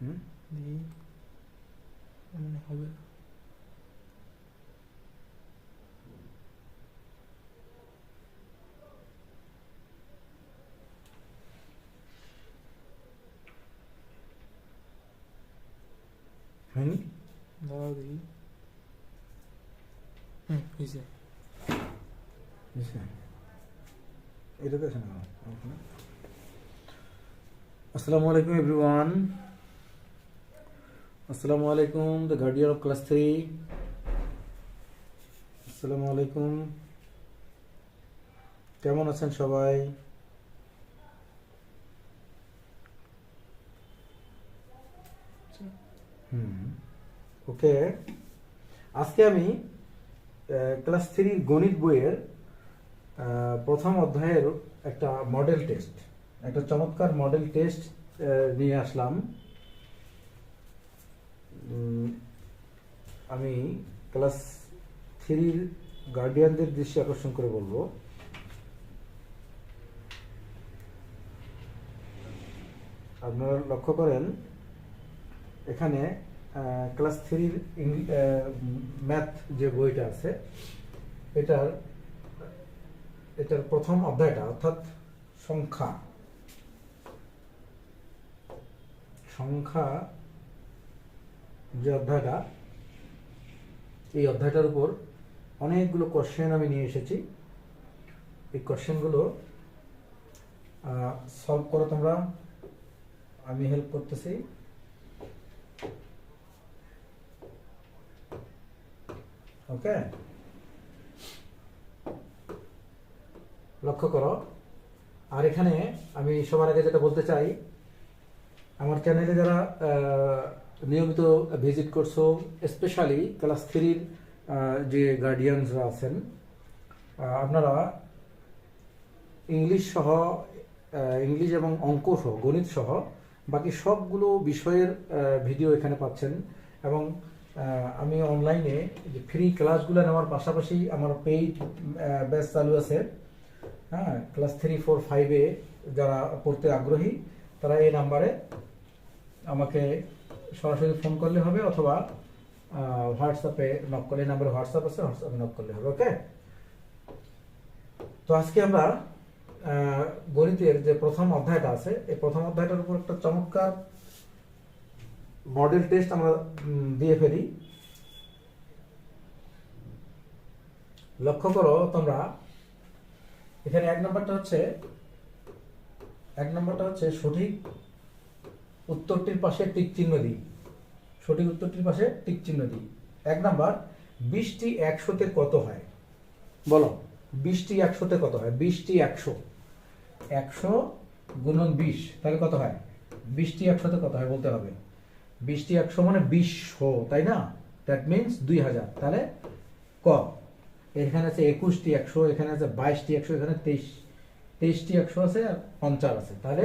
দেখি মনে হবে। না। হয়নি? দাঁড়াও দেখি। হুম হয়েছে। এটাতে আছে না? আসসালামু আলাইকুম এভরিওয়ান। আসসালামু আলাইকুম the guardian of class three আসসালামু আলাইকুম। কেমন আছেন সবাই? হুম, ওকে। আজকে আমি ক্লাস থ্রি গণিত বইয়ের প্রথম অধ্যায়ের একটা মডেল টেস্ট একটা চমৎকার মডেল টেস্ট নিয়ে আসলাম। আমি ক্লাস থ্রির গার্ডিয়ানদের দৃষ্টি আকর্ষণ করে বলব। আপনারা লক্ষ্য করেন, এখানে ক্লাস থ্রির ম্যাথ যে বইটা আছে, এটার এটার প্রথম অধ্যায়টা অর্থাৎ সংখ্যা সংখ্যা যে অধ্যায়টা, এই অধ্যায়টার উপর অনেকগুলো কোশ্চেন আমি নিয়ে এসেছি। এই কোশ্চেনগুলো সলভ করো তোমরা। আমি হেল্প করতেছি। ওকে লক্ষ্য করো। আর এখানে আমি সবার আগে যেটা বলতে চাই, আমার চ্যানেলে যারা নিয়মিত ভিজিট করছ স্পেশালি ক্লাস থ্রির যে গার্ডিয়ানসরা আছেন আপনারা ইংলিশ সহ ইংলিশ এবং অঙ্ক সহ, গণিত সহ, বাকি সবগুলো বিষয়ের ভিডিও এখানে পাচ্ছেন এবং আমি অনলাইনে যে ফ্রি ক্লাসগুলো নেওয়ার পাশাপাশি আমার পেইড ব্যাচ চালু আছে হ্যাঁ ক্লাস থ্রি ফোর ফাইভে যারা পড়তে আগ্রহী, তারা এই নাম্বারে আমাকে সরাসরি ফোন করলে হবে অথবা হোয়াটসঅ্যাপে নক করলে নাম্বারে হোয়াটসঅ্যাপ আছে হোয়াটসঅ্যাপে নক করলে হবে ওকে তো আজকে আমরা গণিতের যে প্রথম অধ্যায়টা আছে, এই প্রথম অধ্যায়টার উপর একটা চমৎকার মডেল টেস্ট আমরা দিয়ে ফেলি। লক্ষ্য করো তোমরা, এখানে এক নম্বরটা হচ্ছে, এক নম্বরটা হচ্ছে সঠিক উত্তরটির পাশে টিক চিহ্ন দিই। সঠিক উত্তরটির পাশে টিক চিহ্ন দিই। এক নাম্বার বিশটি একশোতে কত হয়? বলো বিশটি একশোতে কত হয়? বিশটি একশো। একশো গুণন বিশ, তাহলে কত হয়? বিশটি একশোতে কত হয় বলতে হবে। বিশটি একশো মানে বিশশো, তাই না? দ্যাট মিনস দুই হাজার। তাহলে ক? এখানে আছে একুশটি একশো, এখানে আছে বাইশটি একশো, এখানে তেইশ, তেইশটি একশো আছে আর পঞ্চাশ আছে। তাহলে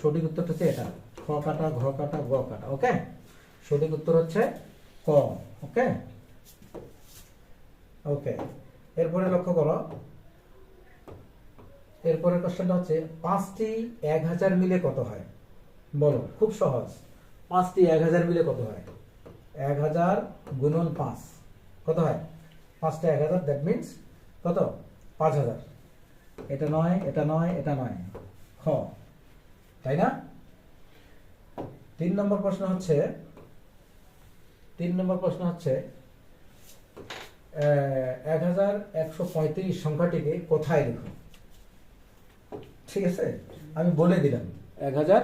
সঠিক উত্তরটা হচ্ছে এটা। খ কাটা, ঘ কাটা, গ কাটা ওকে সঠিক উত্তর হচ্ছে ক ওকে ওকে এরপরে লক্ষ্য করো। এরপরের কোশ্চেনটা হচ্ছে, পাঁচটি এক হাজার মিলে কত হয়? বলো, খুব সহজ। পাঁচটি এক হাজার মিলে কত হয়? এক হাজার গুণন পাঁচ। কত হয়? পাঁচটা এক হাজার দ্যাট মিনস কত? পাঁচ হাজার। এটা নয় এটা নয় এটা নয়। খ তাই না? তিন নম্বর প্রশ্ন হচ্ছে তিন নম্বর প্রশ্ন হচ্ছে এক হাজার একশো পঁয়ত্রিশ সংখ্যাটিকে কোথায় লিখো? ঠিক আছে? আমি বলে দিলাম। এক হাজার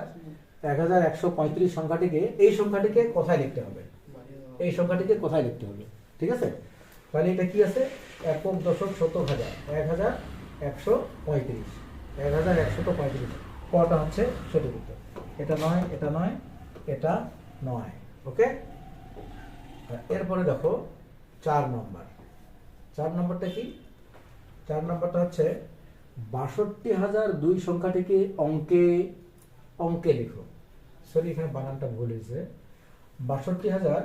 এক হাজার একশো পঁয়ত্রিশ সংখ্যাটিকে এই সংখ্যাটিকে কোথায় লিখতে হবে? এই সংখ্যাটিকে কোথায় লিখতে হবে? ঠিক আছে? তাহলে এটা কি আছে? একক দশক শতক হাজার এক হাজার একশো পঁয়ত্রিশ। এক হাজার একশত পঁয়ত্রিশ। কটা হচ্ছে? সঠিক উত্তর। এটা নয় এটা নয় এটা নয়, ওকে? এরপরে দেখো, চার নম্বর। চার নম্বরটা কি? চার নম্বরটা হচ্ছে, বাষট্টি হাজার দুই সংখ্যাটিকে অঙ্কে অঙ্কে লিখো। সরি এখানে বানানটা ভুল হয়েছে। বাষট্টি হাজার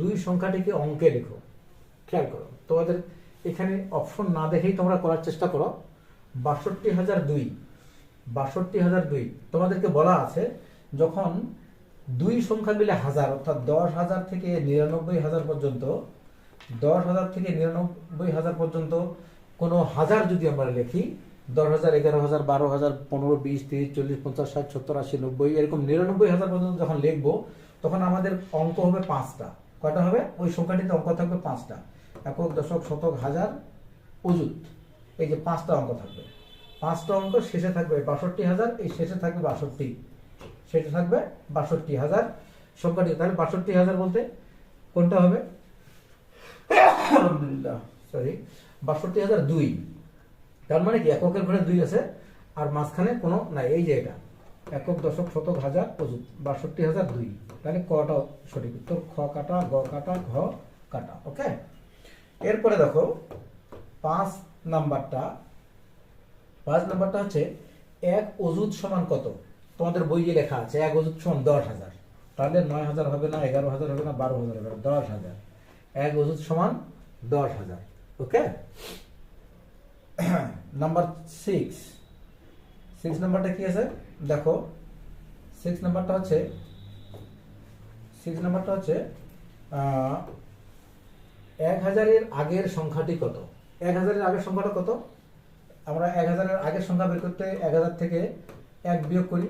দুই সংখ্যাটিকে অঙ্কে লিখো। খেয়াল করো, তোমাদের এখানে অপশন না দেখেই তোমরা করার চেষ্টা করো। বাষট্টি হাজার দুই, বাষট্টি হাজার দুই, তোমাদেরকে বলা আছে, যখন দুই সংখ্যা মিলে হাজার, অর্থাৎ দশ হাজার থেকে নিরানব্বই হাজার পর্যন্ত, দশ হাজার থেকে নিরানব্বই হাজার পর্যন্ত কোনো হাজার যদি আমরা লিখি, দশ হাজার, এগারো হাজার, বারো হাজার, পনেরো, বিশ, তিরিশ, চল্লিশ, পঞ্চাশ, ষাট, সত্তর, আশি, নব্বই, এরকম নিরানব্বই হাজার পর্যন্ত যখন লিখব, তখন আমাদের অঙ্ক হবে পাঁচটা। কয়টা হবে? ওই সংখ্যাটিতে অঙ্ক থাকবে পাঁচটা। একক, দশক, শতক, হাজার, অযুত। এই যে পাঁচটা অঙ্ক থাকবে। পাঁচটা অঙ্ক শেষে থাকবে বাষট্টি হাজার, এই শেষে থাকবে বাষট্টি। সেটা থাকবে বাষট্টি হাজার। সংখ্যাটি তাহলে বাষট্টি হাজার বলতে কোনটা হবে? আলহামদুলিল্লাহ। সরি বাষট্টি হাজার দুই। তার মানে কি? এককের ঘরে দুই আছে আর মাঝখানে কোনো নাই। এই যে এটা একক দশক শতক হাজার অযুত বাষট্টি হাজার দুই। তাহলে কটা সঠিক উত্তর? খ কাটা গ কাটা ঘ কাটা ওকে? এরপরে দেখো পাঁচ নাম্বারটা। পাঁচ নাম্বারটা হচ্ছে এক অজুত সমান কত? তোমাদের বইয়ে লেখা আছে, এক অজুত সমান দশ হাজার। তাহলে নয় হাজার হবে না, এগারো হাজার হবে না, বারো হাজার হবে না, দশ হাজার। এক অজুত সমান দশ হাজার, ওকে? নাম্বার সিক্স সিক্স নাম্বারটা কি আছে? দেখো সিক্স নাম্বারটা হচ্ছে সিক্স নাম্বারটা হচ্ছে এক হাজারের আগের সংখ্যাটি কত? এক হাজারের আগের সংখ্যাটা কত? আমরা এক হাজারের আগের সংখ্যা বের করতে এক হাজার থেকে এক বিয়োগ করি,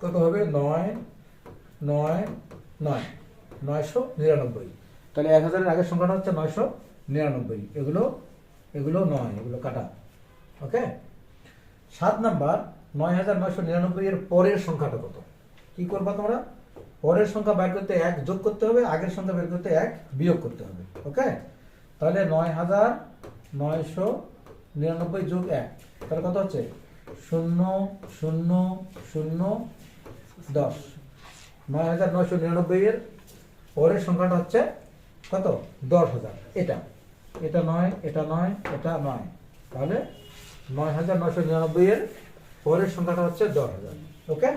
কত হবে? নয় নয় নয়। নয়শো নিরানব্বই। তাহলে এক হাজারের আগের সংখ্যাটা হচ্ছে নয়শো নিরানব্বই। এগুলো এগুলো নয়, এগুলো কাটা। ওকে? সাত নাম্বার, নয় হাজার নয়শো নিরানব্বই এর পরের সংখ্যাটা কত? কি করবা তোমরা? পরের সংখ্যা বের করতে এক যোগ করতে হবে, আগের সংখ্যা বের করতে এক বিয়োগ করতে হবে। ওকে? তাহলে নয় হাজার নয়শো নিরানব্বই যোগ এক, তাহলে কত হচ্ছে? শূন্য শূন্য শূন্য, দশ। নয় হাজার নয়শো নিরানব্বই এর পরের সংখ্যাটা হচ্ছে কত? দশ হাজার। এটা। এটা নয় এটা নয় এটা নয়। তাহলে নয় হাজার নয়শো নিরানব্বই এর পরের সংখ্যাটা হচ্ছে দশ হাজার। ওকে?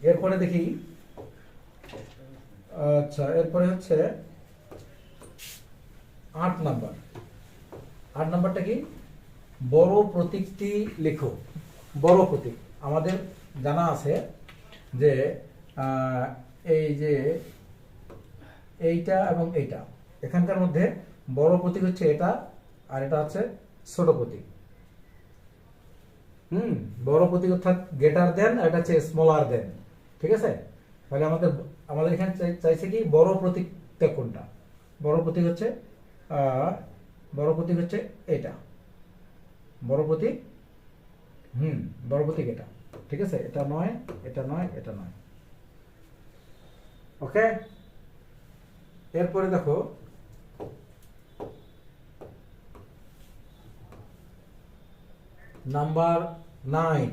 এরপরে দেখি। আচ্ছা এরপরে হচ্ছে আট নাম্বার। আট নাম্বারটা কি? বড় প্রতীকটি লেখো। বড় প্রতীক। আমাদের জানা আছে যে এই যে এইটা এবং এইটা। এখানকার মধ্যে বড় প্রতীক হচ্ছে এটা আর এটা হচ্ছে ছোট প্রতীক। হুম, বড় প্রতীক অর্থাৎ গেটার দেন আর এটা হচ্ছে স্মলার দেন ঠিক আছে? তাহলে আমাদের আমাদের এখানে চাইছে কি বড় প্রতীকটা কোনটা? বড় প্রতীক হচ্ছে বড় প্রতীক হচ্ছে এটা। বড় প্রতীক হুম বড় প্রতীক এটা ঠিক আছে, এটা নয় এটা নয় এটা নয়। ওকে? এরপরে দেখো, নাম্বার নাইন।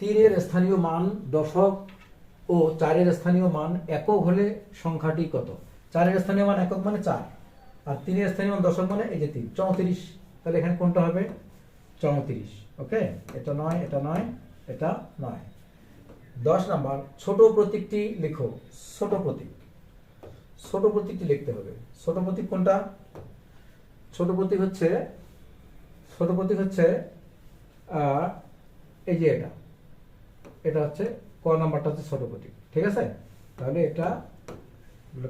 তিনের স্থানীয় মান দশক ও চারের স্থানীয় মান একক হলে সংখ্যাটি কত? চারের স্থানীয় মান একক মানে চার, আর তিনের স্থানীয় মান দশক মানে এই যে তিন, চৌত্রিশ। তাহলে এখানে কোনটা হবে? চৌত্রিশ, ওকে? এটা নয় এটা নয় এটা নয়। দশ নাম্বার, ছোট প্রতীকটি লিখো, ছোট প্রতীক। ছোট প্রতীকটি লিখতে হবে। ছোট প্রতীক কোনটা? ছোট প্রতীক হচ্ছে, ছোট প্রতীক হচ্ছে এই যে এটা। এটা হচ্ছে, ক নাম্বারটা হচ্ছে ছোট প্রতীক, ঠিক আছে? তাহলে এটা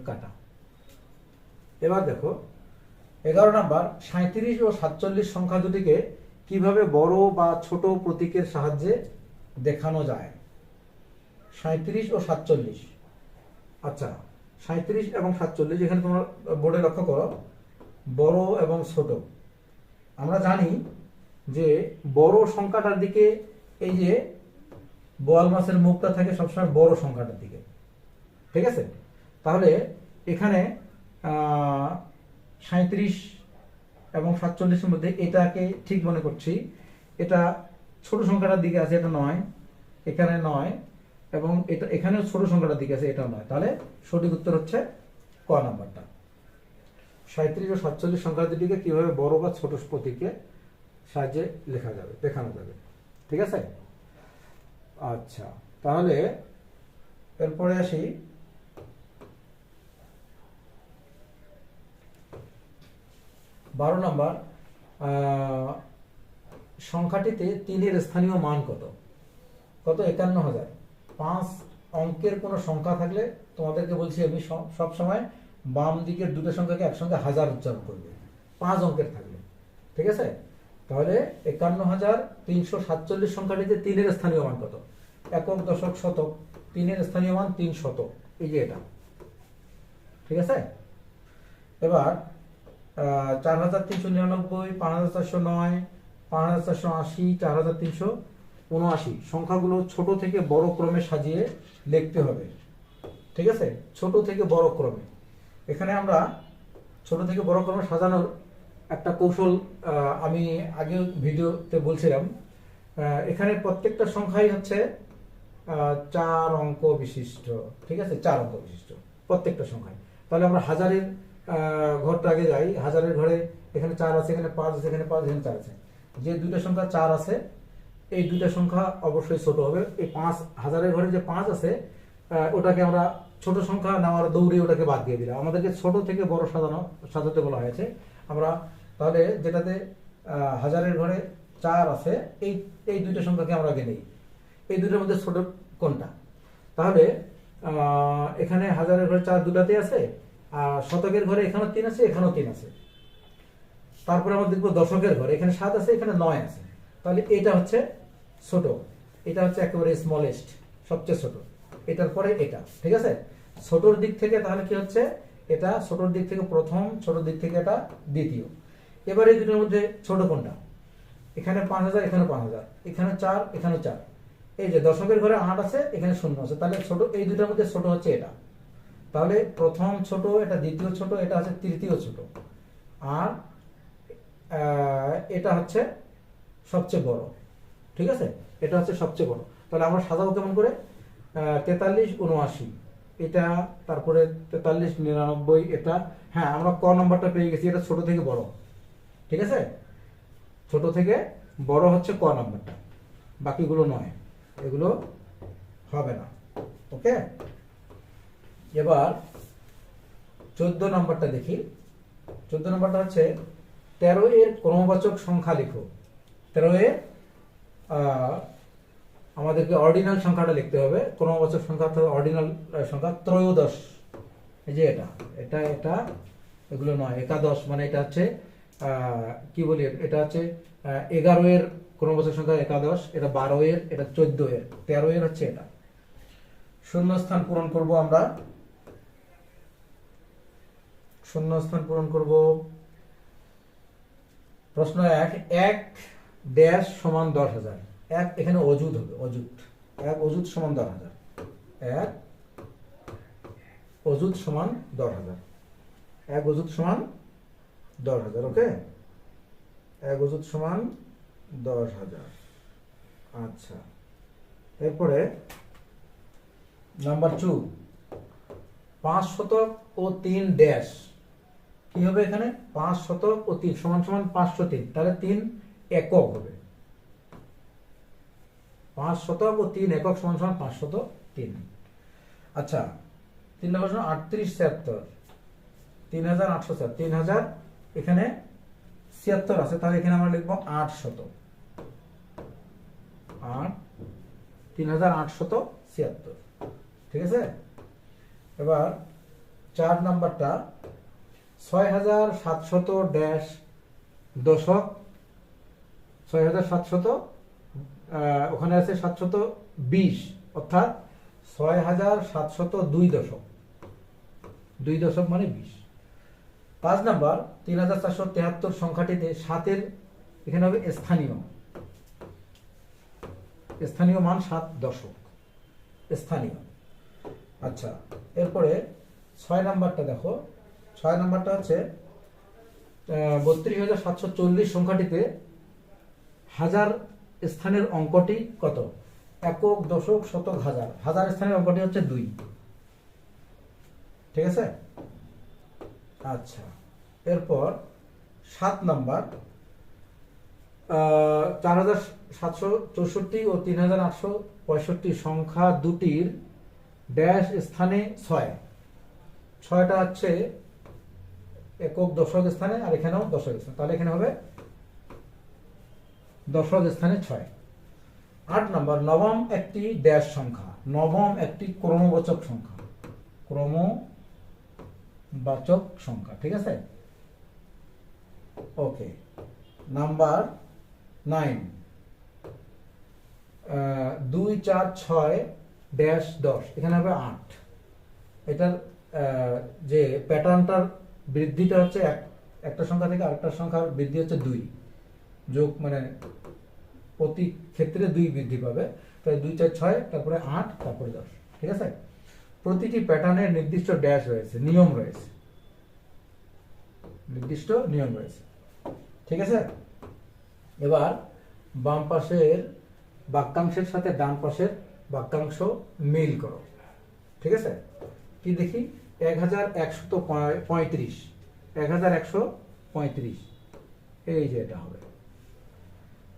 কাটা। এবার দেখো এগারো নাম্বার সাঁত্রিশ ও সাতচল্লিশ সংখ্যা দুটিকে কীভাবে বড় বা ছোট প্রতীকের সাহায্যে দেখানো যায়? সাঁত্রিশ ও সাতচল্লিশ। আচ্ছা সাঁত্রিশ এবং সাতচল্লিশ এখানে তোমরা বোর্ডে লক্ষ্য করো। বড় এবং ছোট। আমরা জানি যে বড় সংখ্যাটার দিকে এই যে বোয়াল মাছের মুখটা থাকে সবসময় বড় সংখ্যাটার দিকে। ঠিক আছে? তাহলে এখানে সাঁত্রিশ এবং সাতচল্লিশের মধ্যে এটাকে ঠিক মনে করছি। এটা ছোট সংখ্যাটার দিকে আছে, এটা নয়। এখানে নয় এবং এটা, এখানেও ছোট সংখ্যাটার দিকে আছে এটা নয়। তাহলে সঠিক উত্তর হচ্ছে ক নাম্বারটা। সাঁত্রিশ ও সাতচল্লিশ সংখ্যা দুটিকে কীভাবে বড় বা ছোট প্রতীকে সাহায্যে লেখা যাবে, দেখানো যাবে? ঠিক আছে? আচ্ছা তাহলে এরপরে আসি। বারো নম্বর সংখ্যাটিতে তিনের স্থানীয় মান কত? কত? একান্ন হাজার। পাঁচ অঙ্কের কোনো সংখ্যা থাকলে তোমাদেরকে বলছি আমি সব সময় বাম দিকের দুটো সংখ্যাকে একসঙ্গে হাজার উচ্চারণ করবে। পাঁচ অঙ্কের থাকলে। ঠিক আছে? তাহলে একান্ন হাজার তিনশো সাতচল্লিশ সংখ্যাটিতে তিনের স্থানীয় মান কত? একক, দশক, শতক। তিনের স্থানীয় মান তিন শতক। এই যে এটা। ঠিক আছে? এবার চার হাজার তিনশো নিরানব্বই, পাঁচ হাজার চারশো নয়, পাঁচ হাজার চারশো আশি, চার হাজার তিনশো উনআশি। সংখ্যাগুলো ছোট থেকে বড় ক্রমে সাজিয়ে লিখতে হবে। ঠিক আছে? ছোট থেকে বড় ক্রমে। এখানে আমরা ছোট থেকে বড় ক্রমে সাজানোর একটা কৌশল আমি আগে ভিডিওতে বলছিলাম। এখানে প্রত্যেকটা সংখ্যাই হচ্ছে চার অঙ্ক বিশিষ্ট। ঠিক আছে? চার অঙ্ক বিশিষ্ট প্রত্যেকটা সংখ্যায়। তাহলে আমরা হাজারের ঘরটা আগে যাই। হাজারের ঘরে এখানে চার আছে, এখানে পাঁচ আছে, এখানে পাঁচ, এখানে চার আছে। যে দুইটা সংখ্যা চার আছে, এই দুইটা সংখ্যা অবশ্যই ছোট হবে। এই পাঁচ, হাজারের ঘরে যে পাঁচ আছে ওটাকে আমরা ছোট সংখ্যা নেওয়ার দৌড়ে ওটাকে বাদ দিয়ে দিলাম। আমাদেরকে ছোট থেকে বড় সাজানো, সাজাতে বলা হয়েছে। আমরা তাহলে যেটাতে হাজারের ঘরে চার আছে, এই এই দুইটা সংখ্যাকে আমরা আগে নেই। এই দুটোর মধ্যে ছোট কোনটা? তাহলে এখানে হাজারের ঘরে চার দুটাতে আছে শতকের ঘরে এখানেও তিন আছে, এখানেও তিন আছে। তারপরে আমরা দেখব দশকের ঘরে, এখানে সাত আছে, এখানে নয় আছে। তাহলে এটা হচ্ছে ছোট, এটা হচ্ছে একেবারে স্মলেস্ট সবচেয়ে ছোট। এটার পরে এটা, ঠিক আছে? ছোটর দিক থেকে তাহলে কি হচ্ছে? এটা ছোটর দিক থেকে প্রথম ছোট দিক থেকে এটা দ্বিতীয়। এবার এই দুটোর মধ্যে ছোট কোনটা? এখানে পাঁচ হাজার, এখানে পাঁচ হাজার। এখানে চার এখানে চার। এই যে দশকের ঘরে আট আছে, এখানে শূন্য আছে। তাহলে ছোট, এই দুটোর মধ্যে ছোট হচ্ছে এটা। তাহলে প্রথম ছোট, এটা দ্বিতীয় ছোট, এটা হচ্ছে তৃতীয় ছোট। আর এটা হচ্ছে সবচেয়ে বড়। ঠিক আছে? এটা হচ্ছে সবচেয়ে বড়। তাহলে আমরা সাজাবো কেমন করে? তেতাল্লিশ উনআশি। এটা তারপরে তেতাল্লিশ নিরানব্বই, এটা হ্যাঁ আমরা ক নম্বরটা পেয়ে গেছি, এটা ছোট থেকে বড়। ঠিক আছে? ছোট থেকে বড় হচ্ছে ক নম্বরটা। বাকিগুলো নয়। এগুলো হবে না। ওকে? এবার চোদ্দ নম্বরটা দেখি। চোদ্দ নম্বরটা হচ্ছে, তেরো এর ক্রমবাচক সংখ্যা লিখো। তেরো এর আমাদেরকে অর্ডিনাল সংখ্যাটা লিখতে হবে। ক্রমবাচক সংখ্যা অর্থাৎ অর্ডিনাল সংখ্যা ত্রয়োদশ। এই যে এটা এটা এটা, এগুলো নয়, একাদশ মানে এটা হচ্ছে কি বলি, এটা হচ্ছে এগারো এর ক্রমবাচক সংখ্যা একাদশ, এটা বারো এর, এটা চোদ্দ এর, তেরো এর হচ্ছে এটা। শূন্যস্থান পূরণ করব আমরা। শূন্যস্থান পূরণ করব। প্রশ্ন এক এক ড্যাশ সমান দশ হাজার। এক এখানে অজুত হবে অজুত এক অজুত সমান দশ হাজার। এক অজুত সমান দশ হাজার। এক অজুত সমান দশ হাজার, ওকে? এক অজুত সমান দশ হাজার। আচ্ছা। এরপরে নাম্বার টু, পাঁচ শতক ও তিন ড্যাশ। কি হবে এখানে? পাঁচ শতক ও তিন, সমান সমান পাঁচশো তিন তাহলে তিন একক হবে। পাঁচ শতক ও তিন একক সমান সমান পাঁচশত তিন। আচ্ছা তিন নম্বর প্রশ্ন, আটত্রিশ ছিয়াত্তর। তিন হাজার আটশো চার তিন হাজার এখানে ছিয়াত্তর আছে, তাহলে এখানে আমরা লিখব আট শত আট, তিন হাজার আটশত ছিয়াত্তর। ঠিক আছে? এবার চার নাম্বারটা ছয় হাজার সাতশত ড্যাশ দশক। ছয় হাজার সাতশত ওখানে আছে সাতশত বিশ, অর্থাৎ ছয় হাজার সাতশত দুই দশক। দুই দশক মানে বিশ। পাঁচ নাম্বার, তিন হাজার চারশো তেহাত্তর সংখ্যাটিতে সাতের, এখানে হবে স্থানীয়। স্থানীয় মান সাত দশক। স্থানীয়। আচ্ছা এরপরে ছয় নাম্বারটা দেখো। ছয় নাম্বারটা হচ্ছে বত্রিশ হাজার সাতশো চল্লিশ সংখ্যাটিতে হাজার স্থানের অঙ্কটি কত? একক, দশক, শতক, হাজার। হাজার স্থানের অঙ্কটি হচ্ছে দুই। ঠিক আছে? আচ্ছা। এরপর সাত নাম্বার চার হাজার সাতশো চৌষট্টি ও তিন হাজার আটশো পঁয়ষট্টি সংখ্যা দুটির ড্যাশ স্থানে ছয়। ছয়টা হচ্ছে একক দশক স্থানে আর এখানেও দশক স্থানে। তাহলে এখানে হবে দশক স্থানে ছয়। আট নম্বর, নবম একটি ড্যাশ সংখ্যা। নবম একটি ক্রমবাচক সংখ্যা। ক্রমবাচক সংখ্যা, ঠিক আছে? ওকে। Number nine. দুই, চার, ছয় ড্যাশ দশ। এখানে হবে আট। এটার যে প্যাটার্নটার বৃদ্ধিটা হচ্ছে এক, একটা সংখ্যা থেকে আরেকটা সংখ্যার বৃদ্ধি হচ্ছে দুই। যোগ মানে প্রতি ক্ষেত্রে দুই বৃদ্ধি পাবে। তাই দুই চার ছয়, তারপরে আট, তারপরে দশ। ঠিক আছে? প্রতিটি প্যাটার্নের নির্দিষ্ট ড্যাশ রয়েছে, নিয়ম রয়েছে। নির্দিষ্ট নিয়ম রয়েছে। ঠিক আছে? এবার বাম পাশের বাক্যাংশের সাথে ডান পাশের বাক্যাংশ মিল করো। ঠিক আছে? কি দেখি? এক হাজার একশত পঁয়ত্রিশ। এক হাজার একশো পঁয়ত্রিশ। এই যে এটা হবে।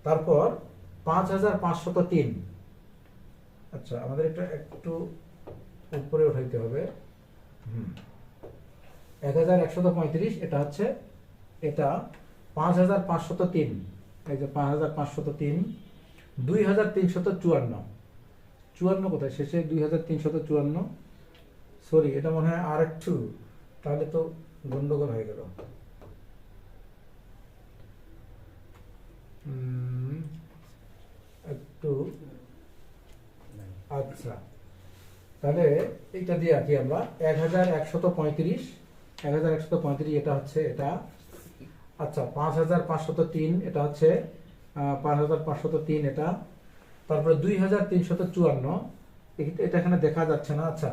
তারপর পাঁচ হাজার পাঁচশত তিন। আচ্ছা আমাদের এটা একটু উপরে উঠাইতে হবে। হুম। এক হাজার একশত পঁয়ত্রিশ, এটা হচ্ছে, এটা পাঁচ হাজার পাঁচশত তিন। এই যে পাঁচ হাজার পাঁচশত তিন, দুই হাজার তিনশত চুয়ান্ন। চুয়ান্ন কোথায়? শেষে দুই হাজার তিনশত চুয়ান্ন। সরি, এটা মনে হয় আর একটু তাহলে তো গন্ডগোল হয়ে গেল। একটু আচ্ছা। তাহলে এইটা দিয়ে রাখি আমরা, এক হাজার একশত পঁয়ত্রিশ, এক হাজার একশত পঁয়ত্রিশ এটা হচ্ছে এটা আচ্ছা পাঁচ হাজার পাঁচশত তিন এটা হচ্ছে পাঁচ হাজার পাঁচশত তিন এটা, তারপরে দুই হাজার তিনশত চুয়ান্ন এটা এখানে দেখা যাচ্ছে না আচ্ছা।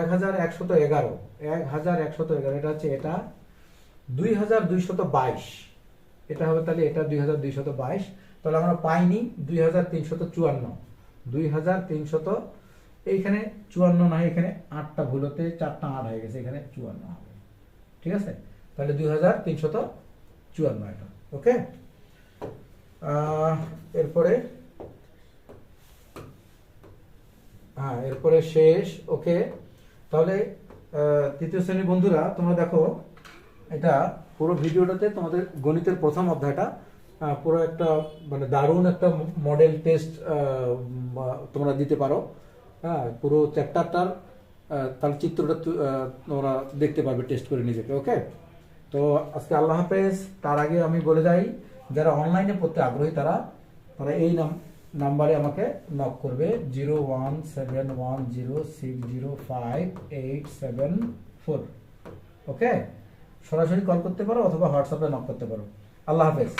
এক হাজার একশত এগারো। এক হাজার একশত এগারো, এটা হচ্ছে এটা। দুই হাজার দুইশত বাইশ। এটা হবে তাহলে এটা দুই হাজার দুইশত বাইশ। তাহলে আমরা পাইনি দুই হাজার তিনশত চুয়ান্ন। দুই হাজার তিনশত, এইখানে চুয়ান্ন না হয়, এখানে আটটা ভুল হতে চারটা আট হয়ে গেছে, এখানে চুয়ান্ন হবে। ঠিক আছে? তাহলে দুই হাজার তিনশত চুয়ান্ন এটা, ওকে? এরপরে হ্যাঁ এরপরে শেষ, ওকে? তাহলে তৃতীয় শ্রেণির বন্ধুরা, তোমরা দেখো, এটা পুরো ভিডিওটাতে তোমাদের গণিতের প্রথম অধ্যায়টা পুরো একটা মানে দারুণ একটা মডেল টেস্ট তোমরা দিতে পারো। হ্যাঁ পুরো চ্যাপ্টারটার তার চিত্রটা তোমরা দেখতে পারবে টেস্ট করে নিজেকে ওকে তো আজকে আল্লাহ হাফেজ, তার আগে আমি বলে যাই, যারা অনলাইনে পড়তে আগ্রহী, তারা তারা এই নাম নাম্বারে আমাকে নক করবে। Zero one seven one zero six zero five eight seven four okay সরাসরি কল করতে পারো অথবা হোয়াটসঅ্যাপে নক করতে পারো। আল্লাহ হাফেজ।